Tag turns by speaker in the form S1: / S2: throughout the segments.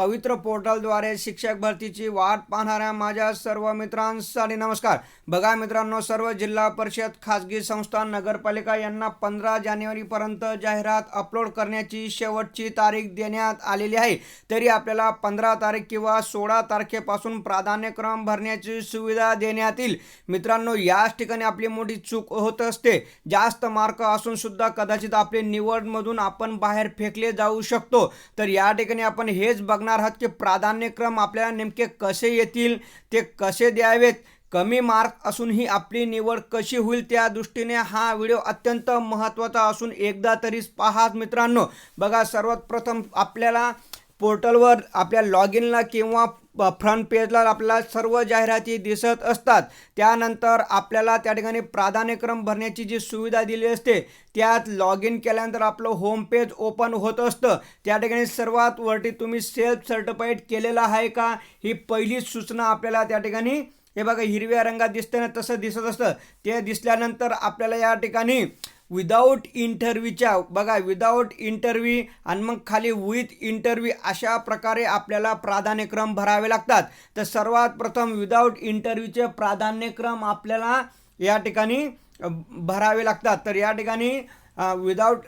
S1: पवित्र पोर्टलद्वारे शिक्षक भरतीची वाट पाहणाऱ्या माझ्या सर्व मित्रांसाठी नमस्कार. बघा मित्रांनो सर्व जिल्हा परिषद खाजगी संस्था नगरपालिका यांना पंधरा जानेवारीपर्यंत जाहिरात अपलोड करण्याची शेवटची तारीख देण्यात आलेली आहे. तरी आपल्याला पंधरा तारीख किंवा सोळा तारखेपासून प्राधान्यक्रम भरण्याची सुविधा देण्यात येईल. मित्रांनो याच ठिकाणी आपली मोठी चूक होत असते. जास्त मार्क असून सुद्धा कदाचित आपली निवडमधून आपण बाहेर फेकले जाऊ शकतो. तर या ठिकाणी आपण हेच बघणार आहात की प्राधान्यक्रम आपल्याला नेमके कसे येतील ते कसे द्यावेत कमी मार्क असूनही आपली निवड कशी होईल त्या दृष्टीने हा व्हिडिओ अत्यंत महत्त्वाचा असून एकदा तरीच पाहात मित्रांनो. बघा सर्वात प्रथम आपल्याला पोर्टलवर आपल्या लॉग इनला किंवा फ्रंट पेजला आपल्याला सर्व जाहिराती दिसत असतात. त्यानंतर आपल्याला त्या ठिकाणी प्राधान्यक्रम भरण्याची जी सुविधा दिली असते त्यात लॉग इन केल्यानंतर आपलं होम पेज ओपन होत असतं. त्या ठिकाणी सर्वात वरती तुम्ही सेल्फ सर्टिफाईड केलेला आहे का? ही पहिली सूचना आपल्याला त्या ठिकाणी हे बघा हिरव्या रंगात दिसतं ना तसं दिसत असतं. ते दिसल्यानंतर आपल्याला या ठिकाणी विदाऊट इंटरव्ह्यूच्या बघा विदाऊट इंटरव्ह्यू आणि मग खाली विथ इंटरव्ह्यू अशा प्रकारे आपल्याला प्राधान्यक्रम भरावे लागतात. तर सर्वात प्रथम विदाऊट इंटरव्ह्यूचे प्राधान्यक्रम आपल्याला या ठिकाणी भरावे लागतात. तर या ठिकाणी विदाऊट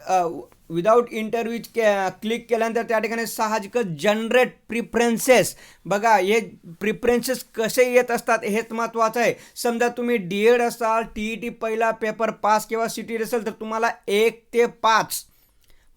S1: विदाऊट इंटरव्ह्यू के क्लिक केल्यानंतर त्या ठिकाणी साहजिकच जनरेट प्रिफरन्सेस बघा हे प्रिफरन्सेस कसे येत असतात हेच महत्त्वाचं आहे. समजा तुम्ही डी एड असाल टी ई टी पहिला पेपर पास किंवा सी टी असेल तर तुम्हाला एक ते पाच.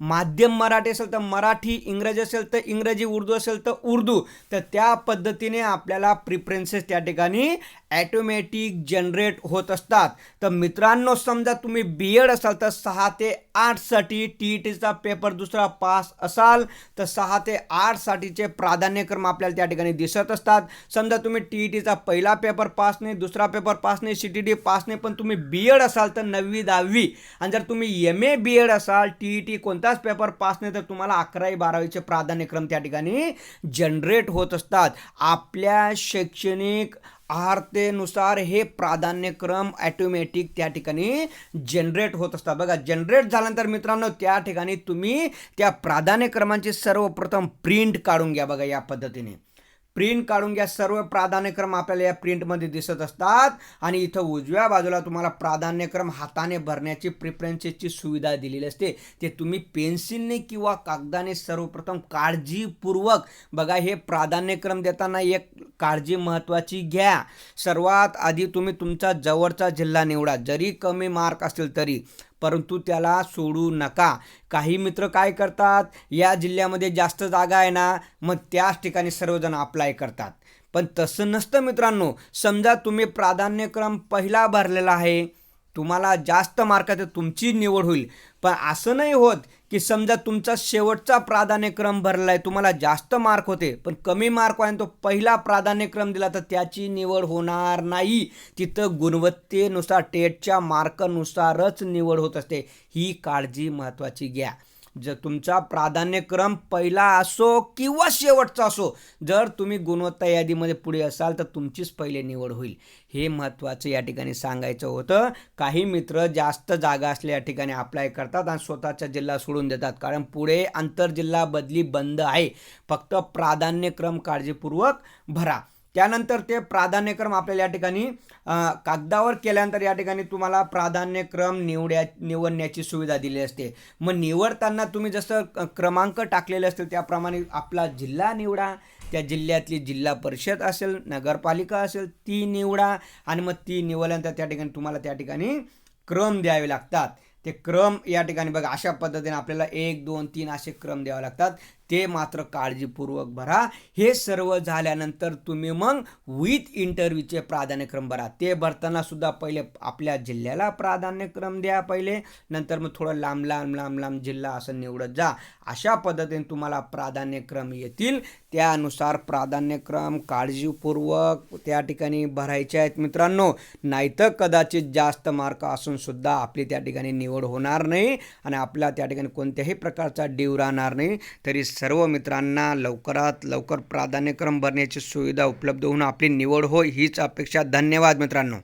S1: माध्यम मराठी असेल तर मराठी इंग्रजी असेल तर इंग्रजी उर्दू असेल तर उर्दू. तर त्या पद्धतीने आपल्याला प्रिफरन्सेस त्या ठिकाणी ॲटोमॅटिक जनरेट होत असतात. तर मित्रांनो समजा तुम्ही बी एड असाल तर सहा ते आठसाठी टी ई टीचा पेपर दुसरा पास असाल तर सहा ते आठसाठीचे प्राधान्यक्रम आपल्याला त्या ठिकाणी दिसत असतात. समजा तुम्ही टी ई टीचा पहिला पेपर पास नाही दुसरा पेपर पास नाही सी टी टी पास नाही पण तुम्ही बी एड असाल तर नववी दहावी. आणि जर तुम्ही एम ए बी एड असाल टी ई टी कोणताच पेपर पास नाही तर तुम्हाला अकरावी बारावीचे प्राधान्यक्रम त्या ठिकाणी जनरेट होत असतात. आपल्या शैक्षणिक आहारतेनुसार हे प्राधान्यक्रम ॲटोमॅटिक त्या ठिकाणी जनरेट होत असतात. बघा जनरेट झाल्यानंतर मित्रांनो त्या ठिकाणी तुम्ही त्या प्राधान्यक्रमांचे सर्वप्रथम प्रिंट काढून घ्या बघा या पद्धतीने. प्रिंट काढून घ्या. सर्व प्राधान्यक्रम आपल्याला या प्रिंटमध्ये दिसत असतात. आणि इथं उजव्या बाजूला तुम्हाला प्राधान्यक्रम हाताने भरण्याची प्रिफरन्सेसची सुविधा दिलेली असते. ते तुम्ही पेन्सिलने किंवा कागदाने सर्वप्रथम काळजीपूर्वक बघा. हे प्राधान्यक्रम देताना एक काळजी महत्त्वाची घ्या. सर्वात आधी तुम्ही तुमचा जवळचा जिल्हा निवडा. जरी कमी मार्क असतील तरी. परंतु त्याला सोडू नका. काही मित्र काय करतात? या जिल्ह्यामध्ये जास्त जागा आहे ना मग त्याच ठिकाणी सर्वजण अप्लाय करतात. पण तसं नसतं मित्रांनो. समजा तुम्ही प्राधान्यक्रम पहिला भरलेला आहे तुम्हाला जास्त मार्कात तुमची निवड होईल. पण असं नाही होत की समजा तुमचा शेवटचा प्राधान्यक्रम भरला आहे तुम्हाला जास्त मार्क होते पण कमी मार्क वाढून तो पहिला प्राधान्यक्रम दिला तर त्याची निवड होणार नाही. तिथं गुणवत्तेनुसार टेटच्या मार्कानुसारच निवड होत असते. ही काळजी महत्त्वाची घ्या. जर तुमचा प्राधान्यक्रम पहिला असो किंवा शेवटचा असो जर तुम्ही गुणवत्ता यादीमध्ये पुढे असाल तर तुमचीच पहिले निवड होईल. हे महत्त्वाचं या ठिकाणी सांगायचं होतं. काही मित्र जास्त जागा असल्या या ठिकाणी अप्लाय करतात आणि स्वतःचा जिल्हा सोडून देतात. कारण पुढे आंतरजिल्हा बदली बंद आहे. फक्त प्राधान्यक्रम काळजीपूर्वक भरा. त्यानंतर ते प्राधान्यक्रम आपल्याला या ठिकाणी कागदावर केल्यानंतर या ठिकाणी तुम्हाला प्राधान्यक्रम निवड्या निवडण्याची सुविधा दिली असते. मग निवडताना तुम्ही जसं क्रमांक टाकलेले असतील त्याप्रमाणे आपला जिल्हा निवडा त्या जिल्ह्यातली जिल्हा परिषद असेल नगरपालिका असेल ती निवडा आणि मग ती निवडल्यानंतर त्या ठिकाणी तुम्हाला त्या ठिकाणी क्रम द्यावे लागतात. ते क्रम या ठिकाणी बघा अशा पद्धतीने आपल्याला एक दोन तीन असे क्रम द्यावे लागतात. ते मात्र काळजीपूर्वक भरा. हे सर्व झाल्यानंतर तुम्ही मग विथ इंटरव्ह्यूचे प्राधान्यक्रम भरा. ते भरताना सुद्धा पहिले आपल्या जिल्ह्याला प्राधान्यक्रम द्या पहिले. नंतर मग थोडं लांब लांब लांब लांब जिल्हा असं निवडत जा. अशा पद्धतीने तुम्हाला प्राधान्यक्रम येतील. त्यानुसार प्राधान्यक्रम काळजीपूर्वक त्या ठिकाणी भरायचे आहेत मित्रांनो. नाहीतर कदाचित जास्त मार्क असूनसुद्धा आपली त्या ठिकाणी निवड होणार नाही आणि आपला त्या ठिकाणी कोणत्याही प्रकारचा डीव राहणार नाही. तरी सर्व मित्रांना लवकरात लवकर प्राधान्यक्रम भरण्याची सुविधा उपलब्ध होऊन आपली निवड होय हीच अपेक्षा. धन्यवाद मित्रांनो.